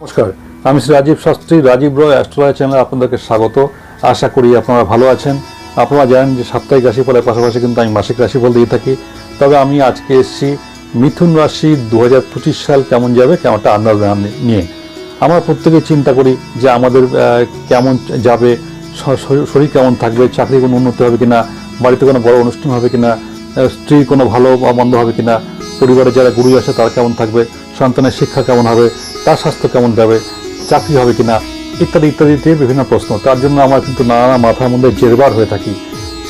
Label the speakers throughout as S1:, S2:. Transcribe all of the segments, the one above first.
S1: নমস্কার আমি শ্রী রাজীব শাস্ত্রী রাজীব রয় অ্যাস্ট্রোলজি চ্যানেলে আপনাদেরকে স্বাগত। আশা করি আপনারা ভালো আছেন। আপনারা জানেন যে সাপ্তাহিক রাশিফলের পাশাপাশি কিন্তু আমি মাসিক রাশিফল দিয়ে থাকি। তবে আমি আজকে এসেছি মিথুন রাশি দু হাজার পঁচিশ সাল কেমন যাবে কেমনটা আন্দাজ নিয়ে। আমরা প্রত্যেকে চিন্তা করি যে আমাদের কেমন যাবে শরীর- কেমন থাকবে চাকরি কোনো উন্নতি হবে কিনা বাড়িতে কোনো বড় অনুষ্ঠান হবে কিনা আহ, স্ত্রীর কোনো ভালো বা মন্দ হবে কিনা পরিবারে যারা গুরু আসে তারা কেমন থাকবে সন্তানের শিক্ষা কেমন হবে তার স্বাস্থ্য কেমন যাবে, চাকরি হবে কিনা, ইত্যাদি ইত্যাদিতে বিভিন্ন প্রশ্ন। তার জন্য আমার কিন্তু নানা মাথার মধ্যে জেরবার হয়ে থাকি।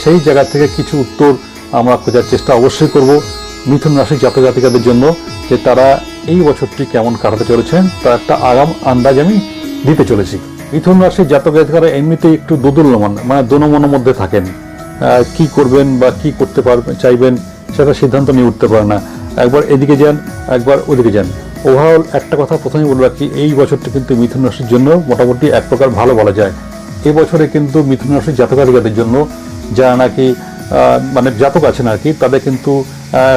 S1: সেই জায়গা থেকে কিছু উত্তর আমরা খোঁজার চেষ্টা অবশ্যই করব মিথুন রাশি জাতক জাতিকাদের জন্য, যে তারা এই বছরটি কেমন কাটাতে চলেছেন, তার একটা আগাম আন্দাজ আমি দিতে চলেছি। মিথুন রাশির জাতক জাতিকারা এমনিতেই একটু দোদুল্যমান মানে দোনমনের মধ্যে থাকেন। কি করবেন বা কি করতে পারবেন চাইবেন, সেটা সিদ্ধান্ত নিয়ে উঠতে পারে না। একবার এদিকে যান, একবার ওদিকে যান। ওভারঅল একটা কথা প্রথমেই বলে রাখি, এই বছরটি কিন্তু মিথুন রাশির জন্য মোটামুটি এক প্রকার ভালো বলা যায়। এই বছরে কিন্তু মিথুন রাশির জাতকাধিকাদের জন্য যারা নাকি মানে জাতক আছেন আর কি, তাদের কিন্তু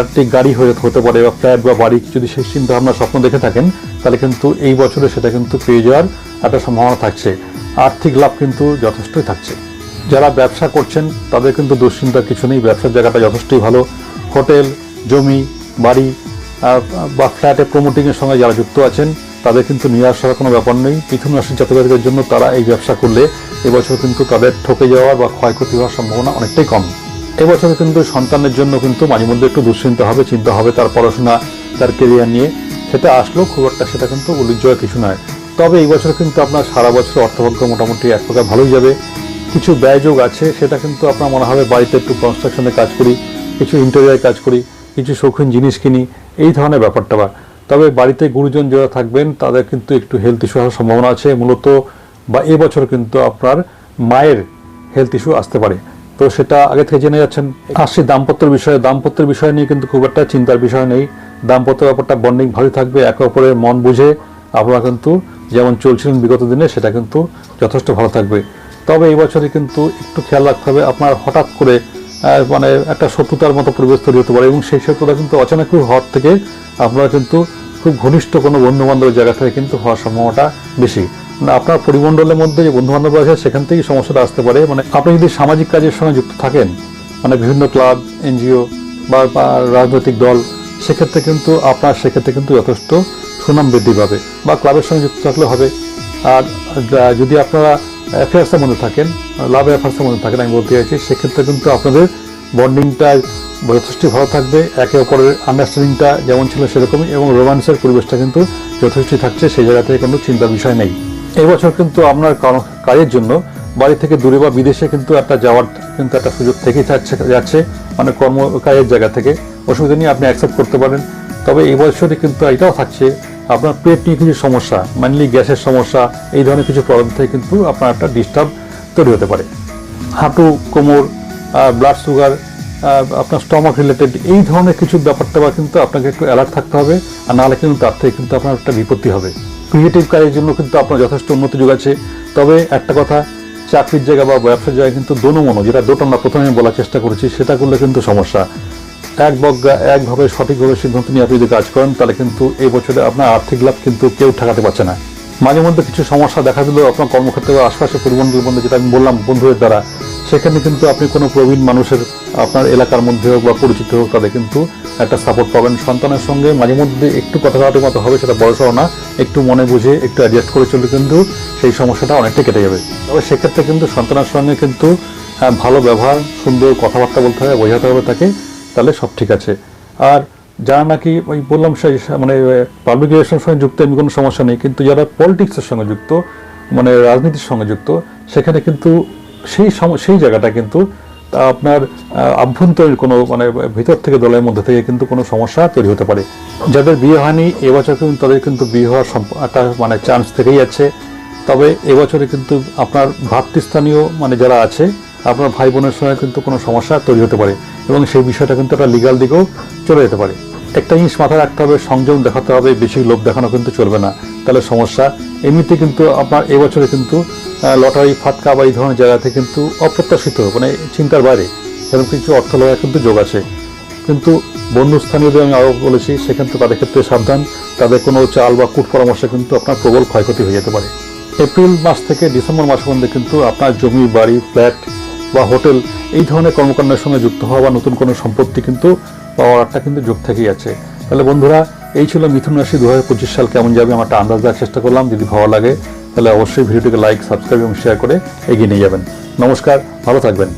S1: একটি গাড়ি হয়ে হতে পারে বা ফ্ল্যাট বা বাড়ি যদি সেই চিন্তা ভাবনা স্বপ্ন দেখে থাকেন, তাহলে কিন্তু এই বছরে সেটা কিন্তু পেয়ে যাওয়ার একটা সম্ভাবনা থাকছে। আর্থিক লাভ কিন্তু যথেষ্টই থাকছে। যারা ব্যবসা করছেন, তাদের কিন্তু দুশ্চিন্তার কিছু নেই। ব্যবসার জায়গাটা যথেষ্টই ভালো। হোটেল, জমি, বাড়ি বা ফ্ল্যাটে প্রমোটিংয়ের সঙ্গে যারা যুক্ত আছেন, তাদের কিন্তু নিরাশ হওয়ার কোনো ব্যাপার নেই। মিথুন রাশির জাতকের জন্য, তারা এই ব্যবসা করলে এবছর কিন্তু তাদের ঠকে যাওয়ার বা ক্ষয়ক্ষতি হওয়ার সম্ভাবনা অনেকটাই কম। এবছর কিন্তু সন্তানের জন্য কিন্তু মাঝে মধ্যে একটু দুশ্চিন্তা হবে, চিন্তা হবে তার পড়াশোনা, তার কেরিয়ার নিয়ে। সেটা আসলেও খুব একটা সেটা কিন্তু উল্লেখযোগ্য কিছু নয়। তবে এই বছর কিন্তু আপনার সারা বছর অর্থভাগ্য মোটামুটি এক প্রকার ভালোই যাবে। কিছু ব্যয়যোগ আছে, সেটা কিন্তু আপনার মনে হবে বাড়িতে একটু কনস্ট্রাকশনে কাজ করি, কিছু ইন্টেরিয়ার কাজ করি। কিছু শৌখিন জিনিস কিনি, এই ধরনের ব্যাপারটা বা। তবে বাড়িতে গুরুজন যারা থাকবেন, তাদের কিন্তু একটু হেলথ ইস্যু হওয়ার সম্ভাবনা আছে মূলত, বা এবছর কিন্তু আপনার মায়ের হেলথ ইস্যু আসতে পারে। তো সেটা আগে থেকে জেনে যাচ্ছেন। আসছি দাম্পত্যের বিষয়ে। দাম্পত্যের বিষয় নিয়ে কিন্তু খুব একটা চিন্তার বিষয় নেই। দাম্পত্য ব্যাপারটা বন্ডিং ভালোই থাকবে, একে অপরের মন বুঝে আপনারা কিন্তু যেমন চলছিলেন বিগত দিনে, সেটা কিন্তু যথেষ্ট ভালো থাকবে। তবে এই বছরে কিন্তু একটু খেয়াল রাখতে হবে, আপনার হঠাৎ করে মানে একটা শত্রুতার মতো পরিবেশ তৈরি হতে পারে। এবং সেই শত্রুতা কিন্তু অচানক হওয়ার থেকে আপনারা কিন্তু খুব ঘনিষ্ঠ কোনো বন্ধু বান্ধবের জায়গা থেকে কিন্তু হওয়ার সম্ভাবনাটা বেশি। মানে আপনার পরিমণ্ডলের মধ্যে যে বন্ধু বান্ধব আছে, সেখান থেকেই সমস্যাটা আসতে পারে। মানে আপনি যদি সামাজিক কাজের সঙ্গে যুক্ত থাকেন মানে বিভিন্ন ক্লাব, এনজিও বা রাজনৈতিক দল, সেক্ষেত্রে কিন্তু আপনার, সেক্ষেত্রে কিন্তু যথেষ্ট সুনাম বৃদ্ধি পাবে বা ক্লাবের সঙ্গে যুক্ত থাকলে হবে। আর, যদি আপনারা অ্যাফেয়ার্সের মধ্যে থাকেন লাভ অ্যাফেয়ার্সের মধ্যে থাকেন, আমি বলতে চাইছি, সেক্ষেত্রে কিন্তু আপনাদের বন্ডিংটা যথেষ্টই ভালো থাকবে, একে অপরের আন্ডারস্ট্যান্ডিংটা যেমন ছিল সেরকমই, এবং রোমান্সের পরিবেশটা কিন্তু যথেষ্টই থাকছে, সেই জায়গা থেকে কোনো চিন্তার বিষয় নেই। এবছর কিন্তু আপনার কাজের জন্য বাড়ি থেকে দূরে বা বিদেশে কিন্তু একটা যাওয়ার কিন্তু একটা সুযোগ থেকেই থাকছে যাচ্ছে মানে কর্ম কাজের জায়গা থেকে। অসুবিধা নিয়ে আপনি অ্যাকসেপ্ট করতে পারেন। তবে এই বছরে কিন্তু এটাও থাকছে আপনার পেট নিয়ে কিছু সমস্যা মেনলি গ্যাসের সমস্যা, এই ধরনের কিছু প্রবলেম থেকে কিন্তু আপনার একটা ডিস্টার্ব তৈরি হতে পারে। হাঁটু, কোমর ব্লাড সুগার আপনার স্টমাক রিলেটেড এই ধরনের কিছু ব্যাপারটা বা কিন্তু আপনাকে একটু অ্যালার্ট থাকতে হবে, আর নাহলে কিন্তু তার থেকে কিন্তু আপনার একটা বিপত্তি হবে। ক্রিয়েটিভ কাজের জন্য কিন্তু আপনার যথেষ্ট উন্নতি যোগ আছে। তবে একটা কথা, চাকরির জায়গা বা ব্যবসার জায়গায় কিন্তু দোনমনো যেটা দুটো আমরা প্রথমে বলার চেষ্টা করেছি, সেটা করলে কিন্তু সমস্যা। এক বজ্ঞা একভাবে সঠিকভাবে সিদ্ধান্ত নিয়ে আপনি যদি কাজ করেন, তাহলে কিন্তু এই বছরে আপনার আর্থিক লাভ কিন্তু কেউ ঠেকাতে পারছে না। মাঝে মধ্যে কিছু সমস্যা দেখা দিলেও আপনার কর্মক্ষেত্রে আশপাশে পরিমণ্ডলের মধ্যে, যেটা আমি বললাম, বন্ধুদের দ্বারা। সেখানে কিন্তু আপনি কোনো প্রবীণ মানুষের, আপনার এলাকার মধ্যে হোক বা পরিচিত হোক, তাদের কিন্তু একটা সাপোর্ট পাবেন। সন্তানের সঙ্গে মাঝে মধ্যে একটু কথা কাটার মতো হবে, সেটা বড় সড়ো না। একটু মনে বুঝে, একটু অ্যাডজাস্ট করে চললে কিন্তু সেই সমস্যাটা অনেকটা কেটে যাবে। তবে সেক্ষেত্রে কিন্তু সন্তানের সঙ্গে কিন্তু ভালো ব্যবহার, সুন্দর কথাবার্তা বলতে হবে, বোঝাতে হবে তাকে। তাহলে সব ঠিক আছে। আর যারা নাকি ওই বললাম সেই মানে পাবলিক রিলেশনের সঙ্গে যুক্ত, এমনি কোনো সমস্যা নেই, কিন্তু যারা পলিটিক্সের সঙ্গে যুক্ত মানে রাজনীতির সঙ্গে যুক্ত, সেখানে কিন্তু সেই সেই জায়গাটা কিন্তু আপনার আভ্যন্তরীণ কোনো মানে ভিতর থেকে দলের মধ্যে থেকে কিন্তু কোনো সমস্যা তৈরি হতে পারে। যাদের বিয়ে হয়নি, এবছর কিন্তু তাদের কিন্তু বিয়ে হওয়ার একটা মানে চান্স থেকেই আছে তবে এবছরে কিন্তু আপনার ভাতৃস্থানীয় মানে যারা আছে আপনার ভাই বোনের সঙ্গে কিন্তু কোনো সমস্যা তৈরি হতে পারে এবং সেই বিষয়টা কিন্তু একটা লিগাল দিকেও চলে যেতে পারে। একটা জিনিস মাথায় রাখতে হবে, সংযম দেখাতে হবে, বেশি লোভ দেখানো কিন্তু চলবে না। তাহলে সমস্যা এমনিতে কিন্তু আপনার এবছরে কিন্তু লটারি, ফাটকা বা এই ধরনের জায়গাতে কিন্তু অপ্রত্যাশিত মানে চিন্তার বাইরে। এরকম কিছু অর্থ লাভের কিন্তু যোগ আছে। কিন্তু বন্ধুস্থানীয়দের আমি আরও বলেছি, সেখান থেকে তাদের ক্ষেত্রে সাবধান। তাদের কোনো চাল বা কুট পরামর্শে কিন্তু আপনার প্রবল ক্ষয়ক্ষতি হয়ে যেতে পারে। এপ্রিল মাস থেকে ডিসেম্বর মাস পর্যন্ত কিন্তু আপনার জমি, বাড়ি, ফ্ল্যাট বা হোটেল, এই ধরনের কর্মকাণ্ডের সঙ্গে যুক্ত হওয়া বা নতুন কোনো সম্পত্তি কিন্তু পাওয়ার একটা কিন্তু যোগ থেকেই আছে। তাহলে বন্ধুরা, এই ছিল মিথুন রাশি দু হাজার পঁচিশ সাল কেমন যাবে আমারটা আন্দাজ দেওয়ার চেষ্টা করলাম। যদি ভালো লাগে, তাহলে অবশ্যই ভিডিওটিকে লাইক সাবস্ক্রাইব এবং শেয়ার করে এগিয়ে নিয়ে যাবেন। নমস্কার, ভালো থাকবেন।